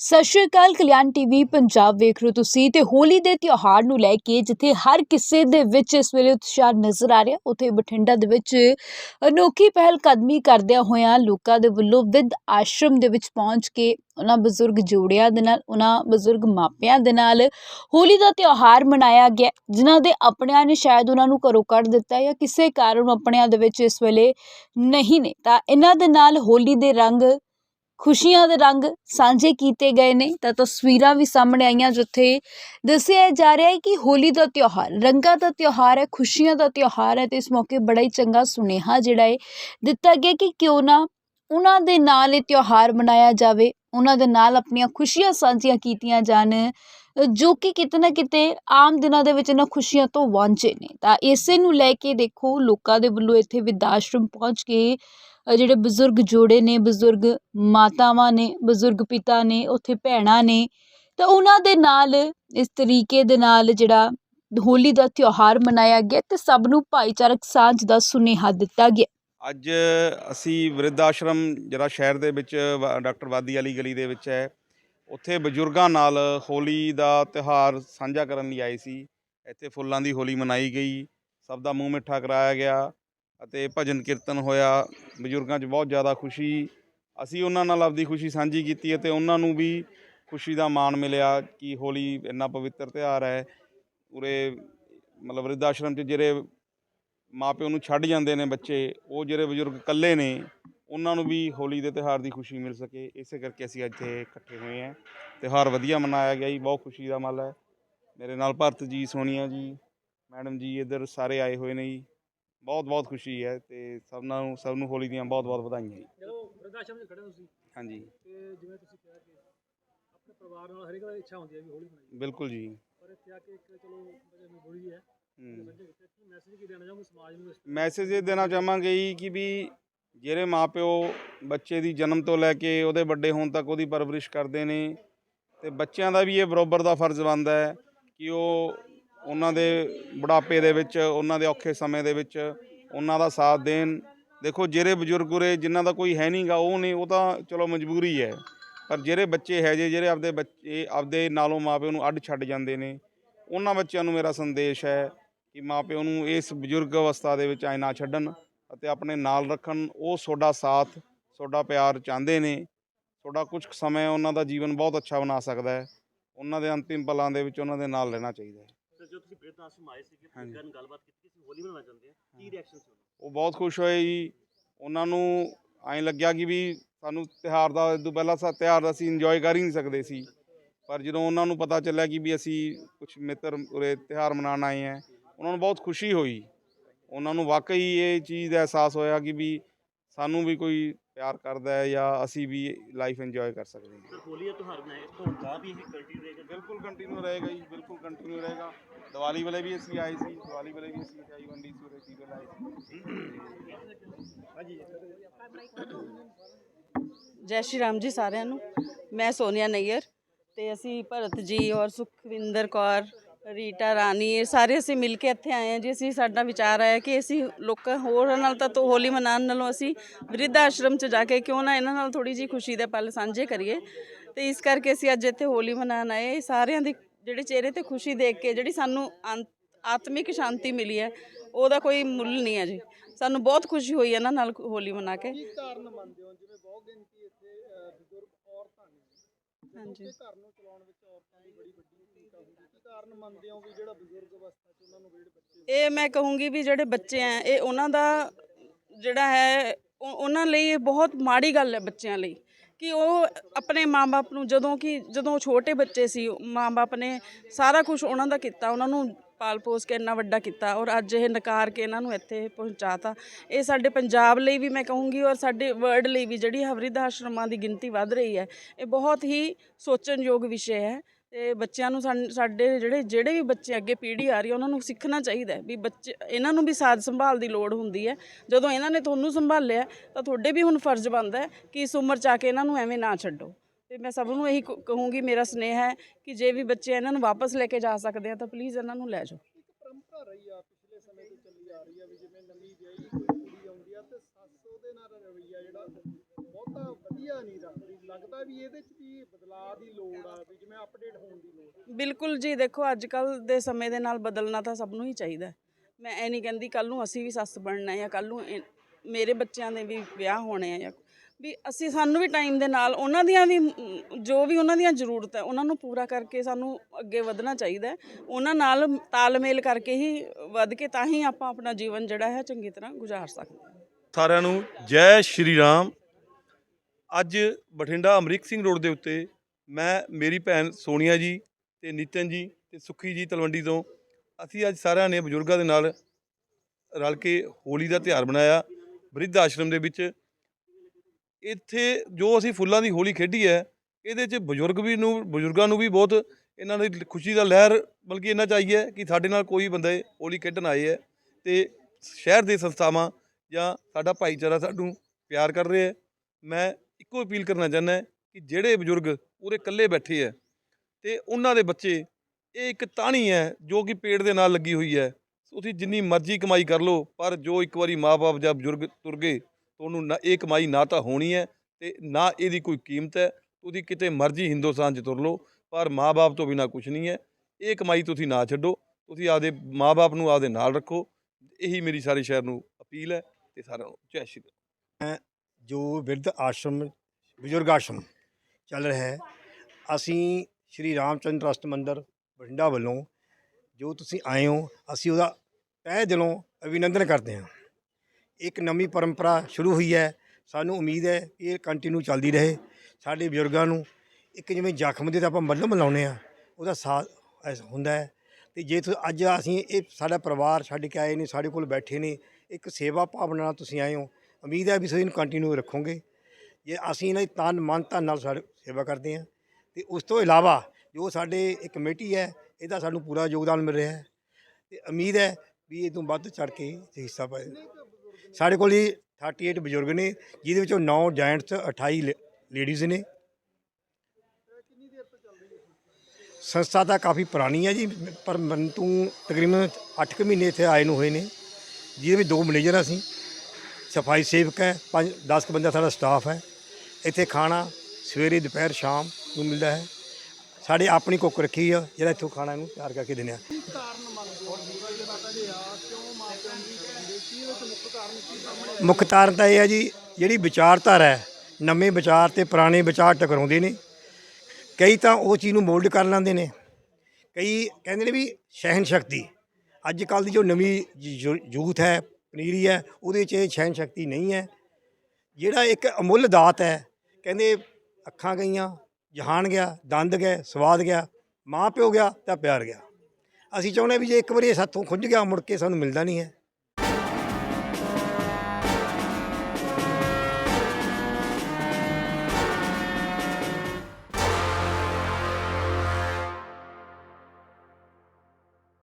ਸਤਿ ਸ਼੍ਰੀ ਅਕਾਲ, ਕਲਿਆਣ ਟੀਵੀ, ਪੰਜਾਬ ਵੇਖ ਰਹੇ ਹੋ ਤੁਸੀਂ ਤੇ ਹੋਲੀ ਦੇ ਤਿਉਹਾਰ ਨੂੰ ਲੈ ਕੇ ਜਿੱਥੇ ਹਰ ਕਿਸੇ ਦੇ ਵਿੱਚ ਇਸ ਵੇਲੇ ਉਤਸ਼ਾਹ ਨਜ਼ਰ ਆ ਰਿਹਾ। ਉੱਥੇ ਬਠਿੰਡਾ ਦੇ ਵਿੱਚ ਅਨੋਖੀ ਪਹਿਲ ਕਦਮੀ ਕਰਦਿਆਂ ਹੋਇਆਂ ਲੋਕਾਂ ਦੇ ਵੱਲੋਂ ਵਿਦ ਆਸ਼ਰਮ ਦੇ ਵਿੱਚ ਪਹੁੰਚ ਕੇ ਉਹਨਾਂ ਬਜ਼ੁਰਗ ਜੋੜਿਆਂ ਦੇ ਨਾਲ, ਉਹਨਾਂ ਬਜ਼ੁਰਗ ਮਾਪਿਆਂ ਦੇ ਨਾਲ ਹੋਲੀ ਦਾ ਤਿਉਹਾਰ ਮਨਾਇਆ ਗਿਆ, ਜਿਨ੍ਹਾਂ ਦੇ ਆਪਣਿਆਂ ਨੇ ਸ਼ਾਇਦ ਉਹਨਾਂ ਨੂੰ ਘਰੋਂ ਕੱਢ ਦਿੱਤਾ ਜਾਂ ਕਿਸੇ ਕਾਰਨ ਆਪਣਿਆਂ ਦੇ ਵਿੱਚ ਇਸ ਵੇਲੇ ਨਹੀਂ ਨੇ। ਤਾਂ ਇਹਨਾਂ ਦੇ ਨਾਲ ਹੋਲੀ ਦੇ ਰੰਗ ਖੁਸ਼ੀਆਂ ਦੇ ਰੰਗ ਸਾਂਝੇ ਕੀਤੇ ਗਏ ਨੇ। ਤਾਂ ਤਸਵੀਰਾਂ ਵੀ ਸਾਹਮਣੇ ਆਈਆਂ ਜਿੱਥੇ ਦੱਸਿਆ ਜਾ ਰਿਹਾ ਹੈ ਕਿ ਹੋਲੀ ਦਾ ਤਿਉਹਾਰ, ਰੰਗਾਂ ਦਾ ਤਿਉਹਾਰ ਹੈ, ਖੁਸ਼ੀਆਂ ਦਾ ਤਿਉਹਾਰ ਹੈ ਤੇ ਇਸ ਮੌਕੇ ਬੜਾ ਹੀ ਚੰਗਾ ਸੁਨੇਹਾ ਜਿਹੜਾ ਹੈ ਦਿੱਤਾ ਗਿਆ ਕਿ ਕਿਉਂ ਨਾ ਉਹਨਾਂ ਦੇ ਨਾਲ ਇਹ ਤਿਉਹਾਰ ਮਨਾਇਆ ਜਾਵੇ, ਉਹਨਾਂ ਦੇ ਨਾਲ ਆਪਣੀਆਂ ਖੁਸ਼ੀਆਂ ਸਾਂਝੀਆਂ ਕੀਤੀਆਂ ਜਾਣ, ਜੋ ਕਿ ਕਿਤੇ ਨਾ ਕਿਤੇ ਆਮ ਦਿਨਾਂ ਦੇ ਵਿੱਚ ਇਹਨਾਂ ਖੁਸ਼ੀਆਂ ਤੋਂ ਵਾਂਝੇ ਨੇ। ਤਾਂ ਇਸੇ ਨੂੰ ਲੈ ਕੇ ਦੇਖੋ, ਲੋਕਾਂ ਦੇ ਵੱਲੋਂ ਇੱਥੇ ਵਿਦਾਸ਼ਰਮ ਪਹੁੰਚ ਕੇ ਜਿਹੜੇ ਬਜ਼ੁਰਗ ਜੋੜੇ ਨੇ, ਬਜ਼ੁਰਗ ਮਾਤਾਵਾਂ ਨੇ, ਬਜ਼ੁਰਗ ਪਿਤਾ ਨੇ, ਉੱਥੇ ਭੈਣਾਂ ਨੇ, ਤਾਂ ਉਹਨਾਂ ਦੇ ਨਾਲ, ਇਸ ਤਰੀਕੇ ਦੇ ਨਾਲ ਜਿਹੜਾ ਹੋਲੀ ਦਾ ਤਿਉਹਾਰ ਮਨਾਇਆ ਗਿਆ, ਤੇ ਸਭ ਨੂੰ ਭਾਈਚਾਰਕ ਸਾਂਝ ਦਾ ਸੁਨੇਹਾ ਦਿੱਤਾ ਗਿਆ। ਅੱਜ ਅਸੀਂ ਵਿਰਧ ਆਸ਼ਰਮ ਜਿਹੜਾ ਸ਼ਹਿਰ ਦੇ ਵਿੱਚ ਡਾਕਟਰ ਵਾਦੀ ਵਾਲੀ ਗਲੀ ਦੇ ਵਿੱਚ ਹੈ, ਉੱਥੇ ਬਜ਼ੁਰਗਾਂ ਨਾਲ ਹੋਲੀ ਦਾ ਤਿਉਹਾਰ ਸਾਂਝਾ ਕਰਨ ਲਈ ਆਏ ਸੀ। ਇੱਥੇ ਫੁੱਲਾਂ ਦੀ ਹੋਲੀ ਮਨਾਈ ਗਈ, ਸਭ ਦਾ ਮੂੰਹ ਮਿੱਠਾ ਕਰਾਇਆ ਗਿਆ। ਅਤੇ ਭਜਨ ਕੀਰਤਨ ਹੋਇਆ, ਬਜ਼ੁਰਗਾਂ 'ਚ ਬਹੁਤ ਜ਼ਿਆਦਾ ਖੁਸ਼ੀ। ਅਸੀਂ ਉਹਨਾਂ ਨਾਲ ਆਪਦੀ ਖੁਸ਼ੀ ਸਾਂਝੀ ਕੀਤੀ ਅਤੇ ਉਹਨਾਂ ਨੂੰ ਵੀ ਖੁਸ਼ੀ ਦਾ ਮਾਣ ਮਿਲਿਆ ਕਿ ਹੋਲੀ ਇੰਨਾ ਪਵਿੱਤਰ ਤਿਉਹਾਰ ਹੈ। ਉਰੇ ਮਤਲਬ ਵਿਰਧ ਆਸ਼ਰਮ 'ਚ ਜਿਹੜੇ ਮਾਪਿਓ ਨੂੰ ਛੱਡ ਜਾਂਦੇ ਨੇ ਬੱਚੇ, ਉਹ ਜਿਹੜੇ ਬਜ਼ੁਰਗ ਇਕੱਲੇ ਨੇ, ਉਹਨਾਂ ਨੂੰ ਵੀ ਹੋਲੀ ਦੇ ਤਿਉਹਾਰ ਦੀ ਖੁਸ਼ੀ ਮਿਲ ਸਕੇ। ਇਸੇ ਕਰਕੇ ਅਸੀਂ ਇੱਥੇ ਇਕੱਠੇ ਹੋਏ ਹਾਂ। ਤਿਉਹਾਰ ਵਧੀਆ ਮਨਾਇਆ ਗਿਆ ਜੀ, ਬਹੁਤ ਖੁਸ਼ੀ ਦਾ ਮੱਲ ਹੈ। ਮੇਰੇ ਨਾਲ ਭਰਤ ਜੀ, ਸੋਨੀਆ ਜੀ, ਮੈਡਮ ਜੀ ਇੱਧਰ ਸਾਰੇ ਆਏ ਹੋਏ ਨੇ ਜੀ। ਬਹੁਤ ਬਹੁਤ ਖੁਸ਼ੀ ਹੈ ਤੇ ਸਭ ਨੂੰ ਸਭ ਨੂੰ ਹੋਲੀ ਦੀਆਂ ਬਹੁਤ ਬਹੁਤ ਵਧਾਈਆਂ ਜੀ। ਜਦੋਂ ਵਰਦਾਸ਼ਰਮ 'ਚ ਖੜੇ ਹੋ ਤੁਸੀਂ ਹਾਂਜੀ। ਤੇ ਜਿਵੇਂ ਤੁਸੀਂ ਕਿਹਾ ਕਿ ਆਪਣੇ ਪਰਿਵਾਰ ਨਾਲ ਹਰ ਇੱਕ ਦੀ ਇੱਛਾ ਹੁੰਦੀ ਹੈ ਵੀ ਹੋਲੀ ਮਨਾਈਏ ਬਿਲਕੁਲ ਜੀ। ਪਰ ਇੱਥੇ ਆ ਕੇ ਇੱਕ ਚਲੋ ਜਿਹੜੀ ਹੋਲੀ ਹੈ। ਹੂੰ। ਬੱਚੇ ਕਿਤੇ ਕੀ ਮੈਸੇਜ ਕੀ ਦੇਣਾ ਚਾਹੋਗੇ ਸਮਾਜ ਨੂੰ ਇਸ ਮੈਸੇਜ ਇਹ ਦੇਣਾ ਚਾਹਾਂਗੇ ਜੀ ਕਿ ਵੀ ਜਿਹੜੇ ਮਾਪਿਓ ਬੱਚੇ ਦੀ ਜਨਮ ਤੋਂ ਲੈ ਕੇ ਉਹਦੇ ਵੱਡੇ ਹੋਣ ਤੱਕ ਉਹਦੀ ਪਰਵਰਿਸ਼ ਕਰਦੇ ਨੇ ਤੇ ਬੱਚਿਆਂ ਦਾ ਵੀ ਇਹ ਬਰਾਬਰ ਦਾ ਫਰਜ਼ ਬਣਦਾ ਹੈ ਕਿ ਉਹ ਉਹਨਾਂ ਦੇ ਬੁਢਾਪੇ ਦੇ ਵਿੱਚ, ਉਹਨਾਂ ਦੇ ਔਖੇ ਸਮੇਂ ਦੇ ਵਿੱਚ, ਉਹਨਾਂ ਦਾ ਸਾਥ ਦੇਣ। ਦੇਖੋ, ਜਿਹੜੇ ਬਜ਼ੁਰਗ ਉਰੇ, ਜਿਨ੍ਹਾਂ ਦਾ ਕੋਈ ਹੈ ਨਹੀਂਗਾ ਉਹ ਨਹੀਂ ਉਹ ਤਾਂ ਚਲੋ ਮਜਬੂਰੀ ਹੈ। ਪਰ ਜਿਹੜੇ ਬੱਚੇ ਹੈ ਜੇ, ਜਿਹੜੇ ਆਪਦੇ ਬੱਚੇ, ਆਪਦੇ ਨਾਲੋਂ ਮਾਪਿਓ ਨੂੰ ਅੱਡ ਛੱਡ ਜਾਂਦੇ ਨੇ, ਉਹਨਾਂ ਬੱਚਿਆਂ ਨੂੰ ਮੇਰਾ ਸੰਦੇਸ਼ ਹੈ ਕਿ ਮਾਪਿਓ ਨੂੰ ਇਸ ਬਜ਼ੁਰਗ ਅਵਸਥਾ ਦੇ ਵਿੱਚ ਐ ਨਾ ਛੱਡਣ ਅਤੇ ਆਪਣੇ ਨਾਲ ਰੱਖਣ। ਉਹ ਤੁਹਾਡਾ ਸਾਥ ਤੁਹਾਡਾ ਪਿਆਰ ਚਾਹੁੰਦੇ ਨੇ। ਤੁਹਾਡਾ ਕੁਝ ਸਮੇਂ ਉਹਨਾਂ ਦਾ ਜੀਵਨ ਬਹੁਤ ਅੱਛਾ ਬਣਾ ਸਕਦਾ ਹੈ। ਉਹਨਾਂ ਦੇ ਅੰਤਿਮ ਪਲਾਂ ਦੇ ਵਿੱਚ ਉਹਨਾਂ ਦੇ ਨਾਲ ਰਹਿਣਾ ਚਾਹੀਦਾ ਹੈ। ਜੋ ਤੁਸੀਂ ਬ੍ਰਿਧ ਆਸ਼ਰਮ ਆਏ ਸੀ ਕਿ ਹਾਂਜੀ। ਨਾਲ ਗੱਲਬਾਤ ਕੀਤੀ ਸੀ ਹੋਲੀ ਮਨਾਉਣਾ ਚਾਹੁੰਦੇ ਆ। ਕੀ ਰਿਐਕਸ਼ਨ ਸੀ ਉਹ ਬਹੁਤ ਖੁਸ਼ ਹੋਏ ਜੀ। ਉਹਨਾਂ ਨੂੰ ਐਂ ਲੱਗਿਆ ਕਿ ਵੀ ਸਾਨੂੰ ਤਿਉਹਾਰ ਦਾ ਇਸ ਤੋਂ ਪਹਿਲਾਂ ਸਾ ਤਿਉਹਾਰ ਦਾ ਅਸੀਂ ਇੰਜੋਏ ਕਰ ਹੀ ਨਹੀਂ ਸਕਦੇ ਸੀ। ਪਰ ਜਦੋਂ ਉਹਨਾਂ ਨੂੰ ਪਤਾ ਚੱਲਿਆ ਕਿ ਵੀ ਅਸੀਂ ਕੁਝ ਮਿੱਤਰ ਉਰੇ ਤਿਉਹਾਰ ਮਨਾਉਣ ਆਏ ਹਾਂ ਉਹਨਾਂ ਨੂੰ ਬਹੁਤ ਖੁਸ਼ੀ ਹੋਈ। ਉਹਨਾਂ ਨੂੰ ਵਾਕਈ ਇਹ ਚੀਜ਼ ਦਾ ਅਹਿਸਾਸ ਹੋਇਆ ਕਿ ਵੀ ਸਾਨੂੰ ਵੀ ਕੋਈ ਪਿਆਰ ਕਰਦਾ ਹੈ ਜਾਂ ਅਸੀਂ ਵੀ ਲਾਈਫ ਇੰਜੋਏ ਕਰ ਸਕਦੇ ਹਾਂ। ਸਰ ਹੋਲੀ ਦਾ ਤਿਉਹਾਰ ਬਣਾਇਆ ਇਸ ਤੋਂ ਬਾਅਦ ਵੀ ਇਹ ਕੰਟੀਨਿਊ ਰਹੇਗਾ? ਬਿਲਕੁਲ ਕੰਟੀਨਿਊ ਰਹੇਗਾ ਜੀ ਬਿਲਕੁਲ ਕੰਟੀਨਿਊ ਰਹੇਗਾ। ਦੀਵਾਲੀ ਵੇਲੇ ਵੀ ਅਸੀਂ ਆਏ ਸੀ ਦੀਵਾਲੀ ਵੇਲੇ ਵੀ ਅਸੀਂ ਮਠਿਆਈ ਵੰਡੀ ਸੀ ਉਰੇ ਚੀਜ਼ ਆਏ ਸੀ। ਜੈ ਸ਼੍ਰੀ ਰਾਮ ਜੀ ਸਾਰਿਆਂ ਨੂੰ। ਮੈਂ ਸੋਨੀਆ ਨਈਅਰ ਤੇ ਅਸੀਂ ਭਰਤ ਜੀ ਔਰ ਸੁਖਵਿੰਦਰ ਕੌਰ ਰੀਟਾ ਰਾਣੀ, ਇਹ ਸਾਰੇ ਅਸੀਂ ਮਿਲ ਕੇ ਇੱਥੇ ਆਏ ਹਾਂ ਜੀ। ਅਸੀਂ, ਸਾਡਾ ਵਿਚਾਰ ਆਇਆ ਕਿ ਅਸੀਂ ਲੋਕਾਂ, ਹੋਰਾਂ ਨਾਲ ਤਾਂ ਤੋ ਹੋਲੀ ਮਨਾਉਣ ਨਾਲੋਂ ਅਸੀਂ ਵਿਰਧ ਆਸ਼ਰਮ 'ਚ ਜਾ ਕੇ ਕਿਉਂ ਨਾ ਇਹਨਾਂ ਨਾਲ ਥੋੜੀ ਜੀ ਖੁਸ਼ੀ ਦੇ ਪਲ ਸਾਂਝੇ ਕਰੀਏ। ਤੇ ਇਸ ਕਰਕੇ ਅਸੀਂ ਅੱਜ ਇੱਥੇ ਹੋਲੀ ਮਨਾਉਣ ਆਏ। ਸਾਰਿਆਂ ਦੀ ਜਿਹੜੇ ਚਿਹਰੇ ਤੇ ਖੁਸ਼ੀ ਦੇਖ ਕੇ ਜਿਹੜੀ ਸਾਨੂੰ ਅੰਤ- ਆਤਮਿਕ ਸ਼ਾਂਤੀ ਮਿਲੀ ਹੈ, ਉਹਦਾ ਕੋਈ ਮੁੱਲ ਨਹੀਂ ਹੈ ਜੀ। ਸਾਨੂੰ ਬਹੁਤ ਖੁਸ਼ੀ ਹੋਈ ਇਹਨਾਂ ਨਾਲ ਹੋਲੀ ਮਨਾ ਕੇ। ਕਾਰਨ ਮੰਨਦੇ ਹੋ? ਜਿਵੇਂ ਬਹੁਤ ਗਿਣਤੀ ਇੱਥੇ ਬਜ਼ੁਰਗ ਔਰਤਾਂ ਨੇ ਹਾਂਜੀ। ਘਰ ਨੂੰ ਚਲਾਉਣ ਵਿੱਚ ਔਰਤਾਂ ਦੀ ਬੜੀ ਵੱਡੀ ਭੂਮਿਕਾ ਹੁੰਦੀ ਹੈ ਕੀ ਕਾਰਨ ਮੰਨਦੇ ਹੋ ਵੀ ਜਿਹੜਾ ਬਜ਼ੁਰਗ ਅਵਸਥਾ 'ਚ ਉਹਨਾਂ ਨੂੰ ਜਿਹੜੇ ਬੱਚੇ ਇਹ ਮੈਂ ਕਹੂੰਗੀ ਵੀ ਜਿਹੜੇ ਬੱਚੇ ਆ ਇਹ ਉਹਨਾਂ ਦਾ ਜਿਹੜਾ ਹੈ ਉਹ- ਉਹਨਾਂ ਲਈ ਇਹ ਬਹੁਤ ਮਾੜੀ ਗੱਲ ਹੈ ਬੱਚਿਆਂ ਲਈ ਕਿ ਉਹ ਆਪਣੇ ਮਾਪੇ ਨੂੰ ਜਦੋਂ ਕਿ ਜਦੋਂ ਉਹ ਛੋਟੇ ਬੱਚੇ ਸੀ ਮਾਪੇ ਨੇ ਸਾਰਾ ਕੁਝ ਉਹਨਾਂ ਦਾ ਕੀਤਾ ਉਹਨਾਂ ਨੂੰ ਪਾਲ ਪੋਸ ਕੇ ਇੰਨਾ ਵੱਡਾ ਕੀਤਾ ਔਰ ਅੱਜ ਇਹ ਨਕਾਰ ਕੇ ਇਹਨਾਂ ਨੂੰ ਇੱਥੇ ਪਹੁੰਚਾਤਾ। ਇਹ ਸਾਡੇ ਪੰਜਾਬ ਲਈ ਵੀ ਮੈਂ ਕਹੂੰਗੀ ਔਰ ਸਾਡੇ ਵਰਲਡ ਲਈ ਵੀ ਜਿਹੜੀ ਹਵਰਿਧ ਆਸ਼ਰਮਾਂ ਦੀ ਗਿਣਤੀ ਵੱਧ ਰਹੀ ਹੈ, ਇਹ ਬਹੁਤ ਹੀ ਸੋਚਣਯੋਗ ਵਿਸ਼ੇ ਹੈ ਤੇ ਬੱਚਿਆਂ ਨੂੰ ਸਾਨ- ਸਾਡੇ ਜਿਹੜੇ ਜਿਹੜੇ ਵੀ ਬੱਚੇ ਅੱਗੇ ਪੀੜ੍ਹੀ ਆ ਰਹੀ ਹੈ, ਉਹਨਾਂ ਨੂੰ ਸਿੱਖਣਾ ਚਾਹੀਦਾ ਵੀ ਬੱਚੇ, ਇਹਨਾਂ ਨੂੰ ਵੀ ਸਾਜ ਸੰਭਾਲ ਦੀ ਲੋੜ ਹੁੰਦੀ ਹੈ। ਜਦੋਂ ਇਹਨਾਂ ਨੇ ਤੁਹਾਨੂੰ ਸੰਭਾਲਿਆ ਤਾਂ ਤੁਹਾਡੇ ਵੀ ਹੁਣ ਫਰਜ਼ ਬਣਦਾ ਹੈ ਕਿ ਇਸ ਉਮਰ 'ਚ ਆ ਕੇ ਇਹਨਾਂ ਨੂੰ ਐਵੇਂ ਨਾ ਛੱਡੋ। ਤੇ ਮੈਂ ਸਭ ਨੂੰ ਇਹੀ ਕ- ਕਹੂੰਗੀ ਮੇਰਾ ਸਨੇਹ ਹੈ ਕਿ ਜੇ ਵੀ ਬੱਚੇ ਇਹਨਾਂ ਨੂੰ ਵਾਪਸ ਲੈ ਕੇ ਜਾ ਸਕਦੇ ਆ ਤਾਂ ਪਲੀਜ਼ ਇਹਨਾਂ ਨੂੰ ਲੈ ਜਾਓ ਇੱਕ ਪਰੰਪਰਾ ਰਹੀ ਆ ਪਿਛਲੇ ਸਮੇਂ ਤੋਂ ਚੱਲੀ ਆ ਰਹੀ ਆ ਵੀ ਜਿਵੇਂ ਨਵੀਂ ਵਿਆਹੀ ਕੋਈ ਕੁੜੀ ਆਉਂਦੀ ਆ ਤੇ ਸੱਸ ਉਹਦੇ ਨਾਲ ਰਵਈਆ ਜਿਹੜਾ ਬਹੁਤਾ ਵਧੀਆ ਨਹੀਂ ਰੱਖਦੀ ਲੱਗਦਾ ਵੀ ਇਹਦੇ ਚ ਵੀ ਬਦਲਾਅ ਦੀ ਲੋੜ ਆ ਵੀ ਜਿਵੇਂ ਅਪਡੇਟ ਹੋਣ ਦੀ ਲੋੜ ਆ। ਬਿਲਕੁਲ ਜੀ ਦੇਖੋ ਅੱਜ ਕੱਲ ਦੇ ਸਮੇਂ ਦੇ ਨਾਲ ਬਦਲਣਾ ਤਾਂ ਸਭ ਨੂੰ ਹੀ ਚਾਹੀਦਾ ਹੈ। ਮੈਂ ਇਹ ਨਹੀਂ ਕਹਿੰਦੀ ਕੱਲ ਨੂੰ ਅਸੀਂ ਵੀ ਸੱਸ ਬਣਨਾ ਹੈ ਜਾਂ ਕੱਲ ਨੂੰ ਇਹ- ਮੇਰੇ ਬੱਚਿਆਂ ਦੇ ਵੀ ਵਿਆਹ ਹੋਣੇ ਆ ਜਾਂ ਵੀ ਅਸੀਂ ਸਾਨੂੰ ਵੀ ਟਾਈਮ ਦੇ ਨਾਲ ਉਹਨਾਂ ਦੀਆਂ ਵੀ, ਜੋ ਵੀ ਉਹਨਾਂ ਦੀਆਂ ਜ਼ਰੂਰਤ ਹੈ, ਉਹਨਾਂ ਨੂੰ ਪੂਰਾ ਕਰਕੇ ਸਾਨੂੰ ਅੱਗੇ ਵਧਣਾ ਚਾਹੀਦਾ ਹੈ। ਉਹਨਾਂ ਨਾਲ ਤਾਲਮੇਲ ਕਰਕੇ ਹੀ ਵੱਧ ਕੇ ਤਾਂ ਹੀ ਆਪਾਂ ਆਪਣਾ ਜੀਵਨ ਜਿਹੜਾ ਹੈ ਚੰਗੀ ਤਰ੍ਹਾਂ ਗੁਜ਼ਾਰ ਸਕਦੇ ਹਾਂ। ਸਾਰਿਆਂ ਨੂੰ ਜੈ ਸ਼੍ਰੀ ਰਾਮ। ਅੱਜ ਬਠਿੰਡਾ ਅਮਰੀਕ ਸਿੰਘ ਰੋਡ ਦੇ ਉੱਤੇ ਮੈਂ, ਮੇਰੀ ਭੈਣ ਸੋਨੀਆ ਜੀ ਤੇ ਨਿਤਨ ਜੀ ਤੇ ਸੁਖੀ ਜੀ ਤਲਵੰਡੀ ਤੋਂ ਅਸੀਂ ਅੱਜ ਸਾਰਿਆਂ ਨੇ ਬਜ਼ੁਰਗਾਂ ਦੇ ਨਾਲ ਰਲ ਕੇ ਹੋਲੀ ਦਾ ਤਿਉਹਾਰ ਮਨਾਇਆ। ਬ੍ਰਿਧ ਆਸ਼ਰਮ ਦੇ ਵਿੱਚ ਇੱਥੇ ਜੋ ਅਸੀਂ ਫੁੱਲਾਂ ਦੀ ਹੋਲੀ ਖੇਡੀ ਹੈ, ਇਹਦੇ 'ਚ ਬਜ਼ੁਰਗ ਵੀ ਨੂੰ, ਬਜ਼ੁਰਗਾਂ ਨੂੰ ਵੀ ਬਹੁਤ ਇਹਨਾਂ ਦੀ ਖੁਸ਼ੀ ਦਾ ਲਹਿਰ ਬਲਕਿ ਆਈ ਹੈ ਕਿ ਸਾਡੇ ਨਾਲ ਕੋਈ ਬੰਦੇ ਹੋਲੀ ਖੇਡਣ ਆਏ ਹੈ ਤੇ ਸ਼ਹਿਰ ਦੇ ਸੰਸਥਾਵਾਂ ਜਾਂ ਸਾਡਾ ਭਾਈਚਾਰਾ ਸਾਨੂੰ ਪਿਆਰ ਕਰ ਰਿਹਾ ਹੈ। ਮੈਂ ਇੱਕੋ ਅਪੀਲ ਕਰਨਾ ਚਾਹੁੰਦਾ ਕਿ ਜਿਹੜੇ ਬਜ਼ੁਰਗ ਪੂਰੇ ਇਕੱਲੇ ਬੈਠੇ ਹੈ ਤੇ ਉਹਨਾਂ ਦੇ ਬੱਚੇ, ਇਹ ਇੱਕ ਤਾਣੀ ਹੈ ਜੋ ਕਿ ਪੇਟ ਦੇ ਨਾਲ ਲੱਗੀ ਹੋਈ ਹੈ। ਤੁਸੀਂ ਜਿੰਨੀ ਮਰਜ਼ੀ ਕਮਾਈ ਕਰ ਲਓ, ਪਰ ਜੋ ਇੱਕ ਵਾਰੀ ਮਾਪੇ ਜਾਂ ਬਜ਼ੁਰਗ ਤੁਰ ਗਏ ਤੁਹਾਨੂੰ ਨਾ, ਇਹ ਕਮਾਈ ਨਾ ਤਾਂ ਹੋਣੀ ਹੈ ਤੇ ਨਾ ਇਹਦੀ ਕੋਈ ਕੀਮਤ ਹੈ। ਤੁਸੀਂ ਕਿਤੇ ਮਰਜ਼ੀ ਹਿੰਦੁਸਤਾਨ 'ਚ ਤੁਰ ਲਓ, ਪਰ ਮਾਪੇ ਤੋਂ ਬਿਨਾ ਕੁਝ ਨਹੀਂ ਹੈ। ਇਹ ਕਮਾਈ ਤੁਸੀਂ ਨਾ ਛੱਡੋ, ਤੁਸੀਂ ਆਪਦੇ ਮਾਪੇ ਨੂੰ ਆਪਦੇ ਨਾਲ ਰੱਖੋ। ਇਹੀ ਮੇਰੀ ਸਾਰੇ ਸ਼ਹਿਰ ਨੂੰ ਅਪੀਲ ਹੈ ਤੇ ਸਾਰਿਆਂ ਨੂੰ ਜੈ ਸ਼੍ਰੀ ਰਾਮ ਜੋ ਬਿਰਧ ਆਸ਼ਰਮ, ਬਜ਼ੁਰਗ ਆਸ਼ਰਮ ਚੱਲ ਰਿਹਾ ਹੈ, ਅਸੀਂ ਸ਼੍ਰੀ ਰਾਮਚੰਦਰ ਟਰਸਟ ਮੰਦਰ ਬਠਿੰਡਾ ਵੱਲੋਂ ਜੋ ਤੁਸੀਂ ਆਏ ਹੋ, ਅਸੀਂ ਉਹਦਾ ਤਹਿ ਦਿਲੋਂ ਅਭਿਨੰਦਨ ਕਰਦੇ ਹਾਂ। ਇੱਕ ਨਵੀਂ ਪਰੰਪਰਾ ਸ਼ੁਰੂ ਹੋਈ ਹੈ। ਸਾਨੂੰ ਉਮੀਦ ਹੈ ਕਿ ਇਹ ਕੰਟੀਨਿਊ ਚੱਲਦੀ ਰਹੇ। ਸਾਡੇ ਬਜ਼ੁਰਗਾਂ ਨੂੰ ਇੱਕ ਜਿਵੇਂ ਜ਼ਖਮ ਦੇ ਤਾਂ ਆਪਾਂ ਮੱਲਮ ਲਾਉਂਦੇ ਆ ਉਹਦਾ ਸਾਥ ਹੁੰਦਾ ਹੈ। ਤੇ ਜੇ ਤੁਸੀਂ ਅੱਜ ਅਸੀਂ ਇਹ ਸਾਡਾ ਪਰਿਵਾਰ ਛੱਡ ਕੇ ਆਏ ਨੇ, ਸਾਡੇ ਕੋਲ ਬੈਠੇ ਨੇ, ਇੱਕ ਸੇਵਾ ਭਾਵਨਾ ਨਾਲ ਤੁਸੀਂ ਆਏ ਹੋ, ਉਮੀਦ ਹੈ ਵੀ ਤੁਸੀਂ ਇਹਨੂੰ ਕੰਟੀਨਿਊ ਰੱਖੋਗੇ। ਜੇ ਅਸੀਂ ਇਹਨਾਂ ਦੀ ਤਨ, ਮਨ, ਧਨ ਨਾਲ ਸਾਡੇ, ਸੇਵਾ ਕਰਦੇ ਹਾਂ, ਤੇ ਉਸ ਤੋਂ ਇਲਾਵਾ ਜੋ ਸਾਡੇ ਇੱਕ ਕਮੇਟੀ ਹੈ, ਇਹਦਾ ਸਾਨੂੰ ਪੂਰਾ ਯੋਗਦਾਨ ਮਿਲ ਰਿਹਾ ਹੈ। ਤੇ ਉਮੀਦ ਹੈ ਵੀ ਇਹ ਤੋਂ ਵੱਧ ਚੜ ਕੇ ਹਿੱਸਾ ਪਾਏ ਸਾਡੇ ਕੋਲ ਜੀ 38 ਬਜ਼ੁਰਗ ਨੇ, ਜਿਹਦੇ ਵਿੱਚੋਂ 9 ਜੈਂਟਸ 28 ਲੇਡੀਜ਼ ਨੇ। ਸੰਸਥਾ ਤਾਂ ਕਾਫੀ ਪੁਰਾਣੀ ਹੈ ਜੀ, ਪਰ ਮੈਨੂੰ ਤੋਂ ਤਕਰੀਬਨ 8 ਕੁ ਮਹੀਨੇ ਇੱਥੇ ਆਏ ਨੂੰ ਹੋਏ ਨੇ, ਜਿਹਦੇ ਵਿੱਚ ਦੋ ਮੈਨੇਜਰ ਅਸੀਂ। ਸਫ਼ਾਈ ਸੇਵਕ ਹੈ, ਪੰਜ 10 ਕੁ ਬੰਦਾ ਸਾਡਾ ਸਟਾਫ ਹੈ। ਇੱਥੇ ਖਾਣਾ ਸਵੇਰੇ, ਦੁਪਹਿਰ, ਸ਼ਾਮ ਨੂੰ ਮਿਲਦਾ ਹੈ। ਸਾਡੇ ਆਪਣੀ ਕੁੱਕ ਰੱਖੀ ਆ, ਜਿਹੜਾ ਇੱਥੋਂ ਖਾਣਾ ਇਹਨੂੰ ਤਿਆਰ ਕਰਕੇ ਦਿੰਦੇ ਆ। ਮੁੱਖ ਕਾਰਨ ਤਾਂ ਇਹ ਹੈ ਜੀ, ਜਿਹੜੀ ਵਿਚਾਰਧਾਰਾ ਹੈ, ਨਵੇਂ ਵਿਚਾਰ ਤੇ ਪੁਰਾਣੇ ਵਿਚਾਰ ਟਕਰਾਉਂਦੇ ਨੇ। ਕਈ ਤਾਂ ਉਹ ਚੀਜ਼ ਨੂੰ ਮੋਲਡ ਕਰ ਲੈਂਦੇ ਨੇ। ਕਈ ਕਹਿੰਦੇ ਨੇ ਵੀ ਸਹਿਨ ਸ਼ਕਤੀ ਅੱਜ ਕੱਲ ਦੀ ਜੋ ਨਵੀਂ ਯੂਥ ਹੈ, ਪਨੀਰੀ ਹੈ, ਉਹਦੇ 'ਚ ਇਹ ਸਹਿਨ ਸ਼ਕਤੀ ਨਹੀਂ ਹੈ। ਜਿਹੜਾ ਇੱਕ ਅਮੁੱਲ ਦਾਤ ਹੈ, ਕਹਿੰਦੇ ਅੱਖਾਂ ਗਈਆਂ, ਜਹਾਨ ਗਿਆ, ਦੰਦ ਗਏ, ਸਵਾਦ ਗਿਆ ਮਾਂ ਪਿਓ ਗਿਆ ਤਾਂ ਪਿਆਰ ਗਿਆ। ਅਸੀਂ ਚਾਹੁੰਦੇ ਵੀ ਜੇ ਇੱਕ ਵਾਰੀ ਇਹ ਸਾਥੋਂ ਖੁੰਝ ਗਿਆ ਮੁੜ ਕੇ ਸਾਨੂੰ ਮਿਲਦਾ ਨਹੀਂ ਹੈ।